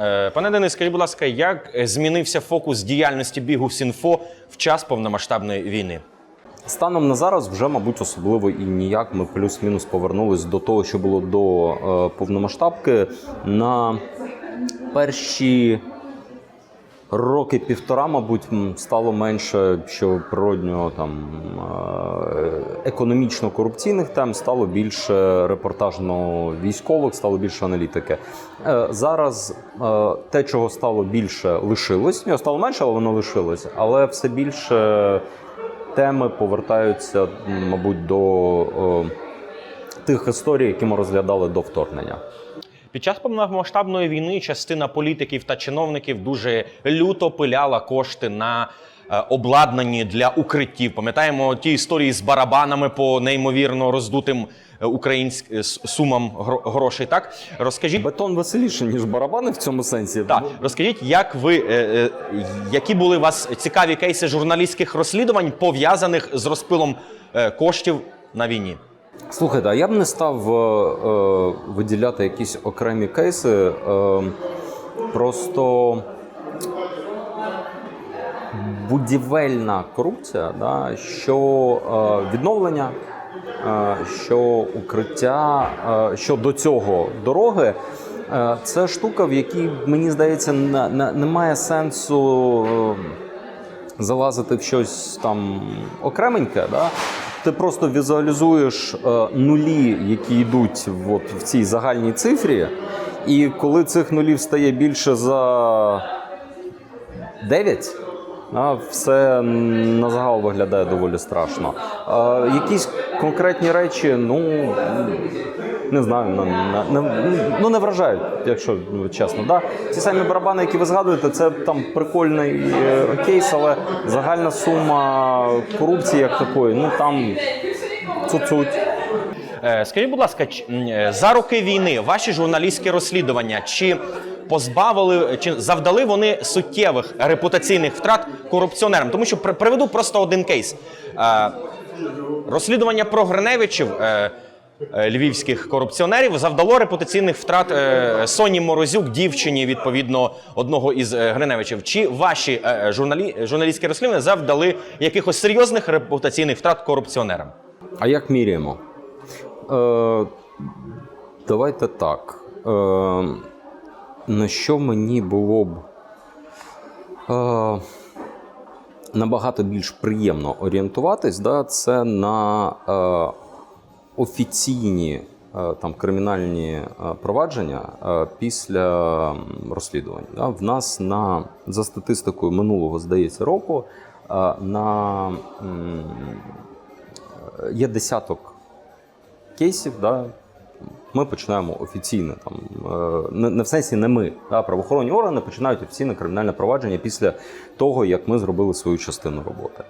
Е, Пане Денис, скажіть, будь ласка, як е, змінився фокус діяльності бігу Сінфо в час повномасштабної війни? Станом на зараз вже, мабуть, особливо і ніяк. Ми плюс-мінус повернулись до того, що було до е, повномасштабки. На перші роки півтора, мабуть, стало менше, що природньо там е, економічно-корупційних тем, стало більше репортажно-військових, стало більше аналітики. Е, Зараз е, те, чого стало більше, лишилось. Його стало менше, але воно лишилось. Але все більше теми повертаються, мабуть, до е, тих історій, які ми розглядали до вторгнення. Під час повномасштабної війни частина політиків та чиновників дуже люто пиляла кошти на е, обладнанні для укриттів. Пам'ятаємо ті історії з барабанами по неймовірно роздутим е, українським сумам гро- грошей. Так розкажіть. Бетон веселіше, ніж барабани в цьому сенсі. Так, розкажіть, як ви е, е, які були у вас цікаві кейси журналістських розслідувань пов'язаних з розпилом е, коштів на війні? Слухайте, а я б не став е, е, виділяти якісь окремі кейси. Е, просто будівельна корупція, да, що е, відновлення, е, що укриття, е, що до цього дороги. Це штука, в якій, мені здається, не- не- немає сенсу залазити в щось там окременьке, да? ти просто візуалізуєш нулі, які йдуть от, в цій загальній цифрі, і коли цих нулів стає більше за 9, а, все на загал виглядає доволі страшно. Якісь конкретні речі, ну не знаю, на, на, ну не вражають, якщо чесно. Да? Ці самі барабани, які ви згадуєте, це там прикольний е, кейс, але загальна сума корупції як такої, ну там цуцуть. Е, Скажіть, будь ласка, е, за роки війни ваші журналістські розслідування чи позбавили чи завдали вони суттєвих репутаційних втрат корупціонерам? Тому що приведу просто один кейс. Е, Розслідування про Гриневичів. е, е, Львівських корупціонерів завдало репутаційних втрат Соні Морозюк, дівчині відповідно одного із Гриневичів. Чи ваші журналі, журналістські розслідування завдали якихось серйозних репутаційних втрат корупціонерам? А як міряємо? Е, давайте так. Е, на що мені було б е, набагато більш приємно орієнтуватись, да, це на е, офіційні е, там, кримінальні е, провадження е, після розслідувань. В нас на, за статистикою минулого, здається, року на є десяток кейсів, ми починаємо офіційно там е, не, в сенсі не ми, да, правоохоронні органи починають офіційне кримінальне провадження після того, як ми зробили свою частину роботи.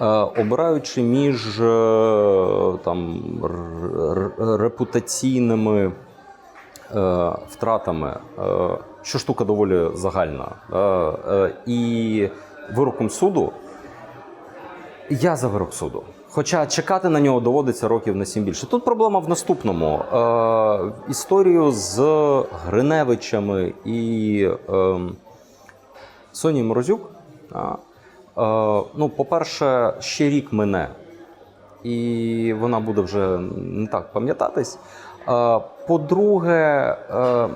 Е, обираючи між е, там репутаційними втратами, що штука доволі загальна, і вироком суду, я за вирок суду. Хоча чекати на нього доводиться років на сім більше. Тут проблема в наступному. Е, історію з Гриневичами і е, Соні Морозюк. е, ну, по-перше, ще рік мине, і вона буде вже не так пам'ятатись. Е, по-друге, е,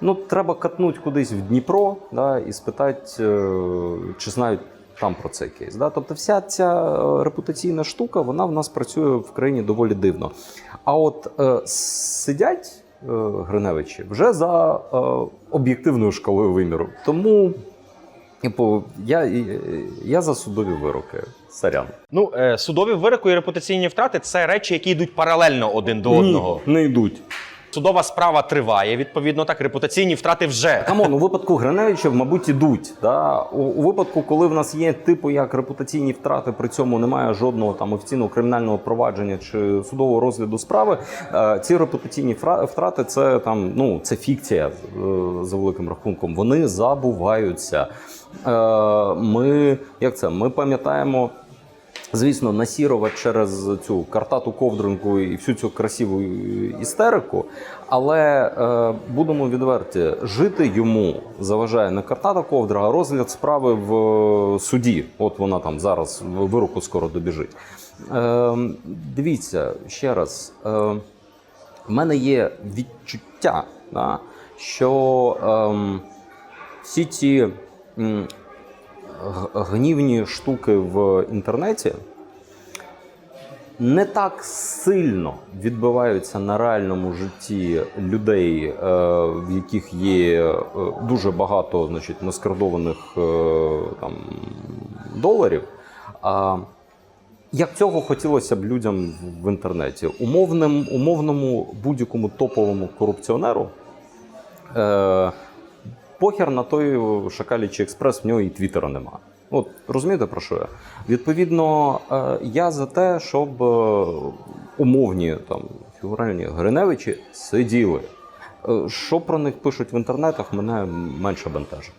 ну, треба катнути кудись в Дніпро да, і спитати, е, чи знають там про цей кейс. Да? Тобто вся ця е, репутаційна штука, вона в нас працює в країні доволі дивно. А от е, сидять е, Гриневичі вже за е, об'єктивною шкалою виміру. Тому типу, я, я за судові вироки. Сорян. Ну, е, судові вироки і репутаційні втрати це речі, які йдуть паралельно один до одного. Не йдуть. Судова справа триває, відповідно, так репутаційні втрати вже. Камон, у випадку Гриневичів, мабуть, ідуть. Да? У, у випадку, коли в нас є типу як репутаційні втрати, при цьому немає жодного там офіційного кримінального провадження чи судового розгляду справи. е, ці репутаційні втрати це там ну це фікція е, за великим рахунком. Вони забуваються. Е, ми як це? Ми пам'ятаємо. Звісно, насірувати через цю картату ковдринку і всю цю красиву істерику. Але е, будемо відверті, жити йому заважає не картата ковдра, а розгляд справи в е, суді. От вона там зараз вироку скоро добіжить. Е, дивіться ще раз. Е, в мене є відчуття, да, що ем, всі ці гнівні штуки в інтернеті не так сильно відбиваються на реальному житті людей, е, в яких є е, дуже багато значить, наскардованих е, там, доларів. Як цього хотілося б людям в- інтернеті? Умовним, умовному будь-якому топовому корупціонеру. Похер на той шакалічий експрес, в нього і твіттера нема. От розумієте про що я? Відповідно, е, я за те, щоб е, умовні там фігуральні Гриневичі сиділи. Е, Що про них пишуть в інтернетах, мене менше бентежить.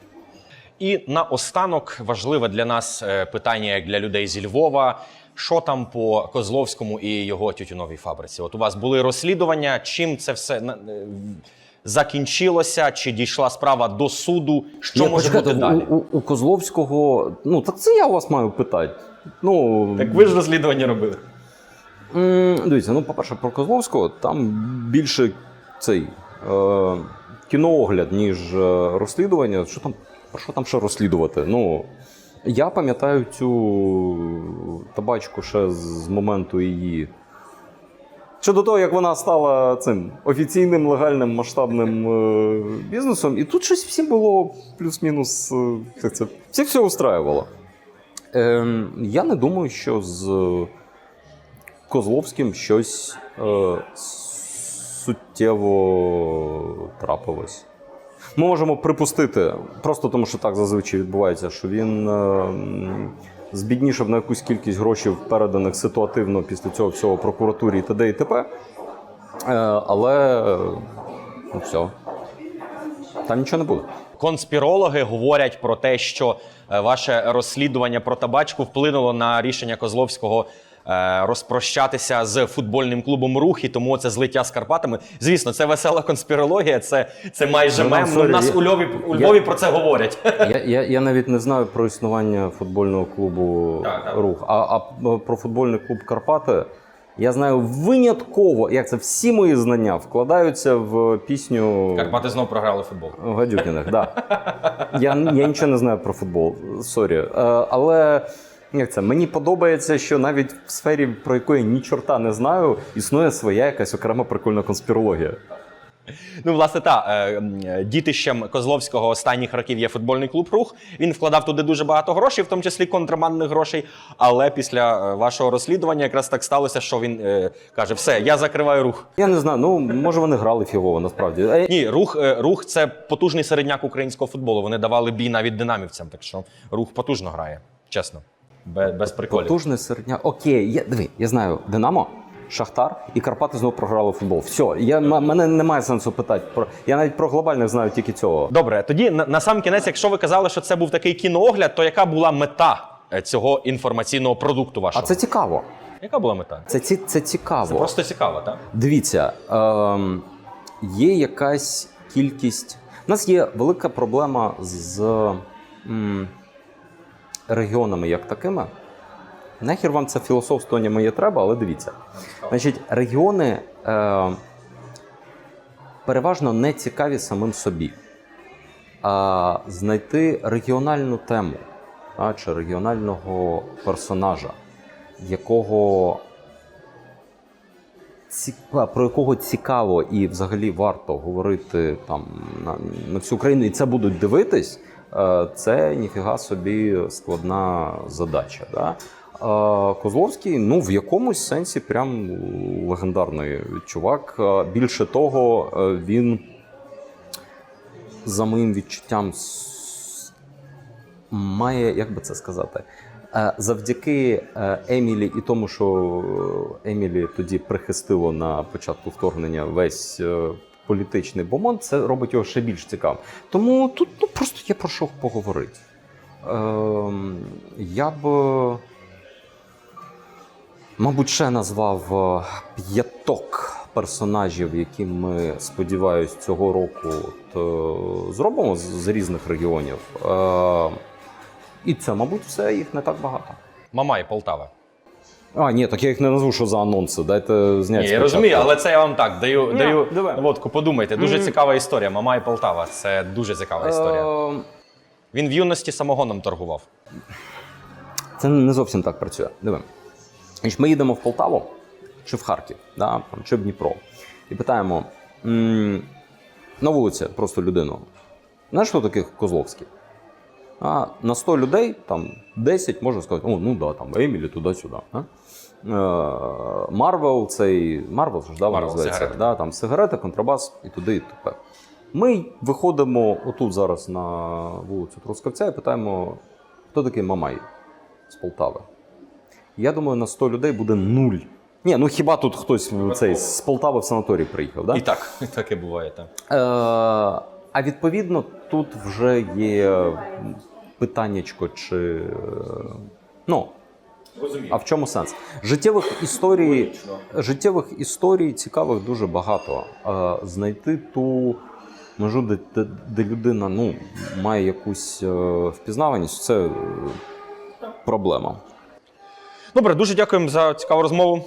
І наостанок важливе для нас е, питання, як для людей зі Львова. Що там по Козловському і його тютюновій фабриці? От у вас були розслідування. Чим це все е, закінчилося? Чи дійшла справа до суду? Що Ні, може бути далі? У, у, у Козловського, ну так це я у вас маю питати. Ну, Так ви ж розслідування робили. М, Дивіться, ну, по-перше, про Козловського там більше цей е, кіноогляд, ніж е, розслідування. Що там, про що там ще розслідувати? Ну, я пам'ятаю цю табачку ще з моменту її. Ще до того, як вона стала цим офіційним, легальним, масштабним е, бізнесом, і тут щось всім було плюс-мінус. Е, це, всіх все устраювало. Е, я не думаю, що з Козловським щось е, суттєво трапилось. Ми можемо припустити, просто тому що так зазвичай відбувається, що він е, збіднішав на якусь кількість грошей, переданих ситуативно після цього всього прокуратурі і т.д. і т.п. Е, але ну все. Там нічого не буде. Конспірологи говорять про те, що е, ваше розслідування про табачку вплинуло на рішення Козловського розпрощатися з футбольним клубом рух, і тому це злиття з Карпатами. Звісно, це весела конспірологія, це, це майже Ну, мем. Sorry, У нас я- у Львові, у я- про це говорять. Я, я, я навіть не знаю про існування футбольного клубу Так, так. рух. А, а про футбольний клуб Карпати я знаю винятково, як це всі мої знання вкладаються в пісню Карпати знов програли футбол. Гадюкіних. Да. Я, я нічого не знаю про футбол. Сорі. Е, але. Як це? Мені подобається, що навіть в сфері, про яку я ні чорта не знаю, існує своя якась окрема прикольна конспірологія. Ну, власне, та е, е, дітищем Козловського останніх років є футбольний клуб Рух. Він вкладав туди дуже багато грошей, в тому числі контрабандних грошей. Але після е, вашого розслідування якраз так сталося, що він е, каже: все, я закриваю рух. Я не знаю, ну може вони грали фігово насправді. Ні, рух, рух це потужний середняк українського футболу. Вони давали бій навіть динамівцям, так що рух потужно грає, чесно. Без, без приколів. Потужний середня. Окей, я, диви, я знаю Динамо, Шахтар і Карпати знову програли футбол. Все, я, м- мене немає сенсу питати. Про, я навіть про глобальних знаю тільки цього. Добре, тоді на, на сам кінець, якщо ви казали, що це був такий кіноогляд, то яка була мета е, цього інформаційного продукту А вашого? це цікаво. Яка була мета? Це, ці- це цікаво. Це просто цікаво, так? Дивіться, ем, є якась кількість. У нас є велика проблема з м, регіонами як такими. Нахер вам це філософствування моє треба, але дивіться. Значить, регіони е, переважно не цікаві самим собі. А знайти регіональну тему а, чи регіонального персонажа, якого про якого цікаво і взагалі варто говорити там на, на всю країну, і це будуть дивитись, це ніфіга собі складна задача. Да? Е, Козловський, ну в якомусь сенсі прям легендарний чувак. Е, Більше того, е, він за моїм відчуттям має, як би це сказати, е, завдяки е, Емілі і тому, що Емілі тоді прихистило на початку вторгнення весь е, політичний бомонд, це робить його ще більш цікавим. Тому тут ну, просто є про що поговорити. Ем, я б. Мабуть, ще назвав е, п'яток персонажів, які ми, сподіваюсь, цього року от, е, зробимо з, з різних регіонів. Е, і це, мабуть, все їх не так багато. Мамай, Полтава. А, ні, так я їх не назву, що за анонси. Дайте зняти. Ні, я розумію, але це я вам так даю, Ні, даю давай. наводку. Подумайте, дуже цікава історія. Мамай Полтава. Це дуже цікава історія. Е, Він в юності самогоном торгував. Це не зовсім так працює. Диви. Значить, Ми їдемо в Полтаву чи в Харків, да, там, чи в Дніпро, і питаємо м- на вулиці просто людину. Знаєш, хто такий Козловський? А на 100 людей там 10 може сказати, о, ну да, там Емілі туди-сюди. Е, Марвел, цей Марвел ж да, називається. сигарети. Да, там сигарети, контрабас і туди, і тепер. Ми виходимо отут зараз на вулицю Трускавця і питаємо, хто такий Мамай з Полтави. Я думаю, на 100 людей буде нуль. Ні, ну хіба тут хтось цей з Полтави в санаторій приїхав, да? І так, і таке буває. Так. Е, а відповідно, тут вже є питаннячко, чи. е, Ну, а в чому сенс? Життєвих історій, життєвих історій цікавих дуже багато. Е, знайти ту межу, де, де, де людина ну, має якусь е, впізнаваність, це е, проблема. Добре, дуже дякуємо за цікаву розмову.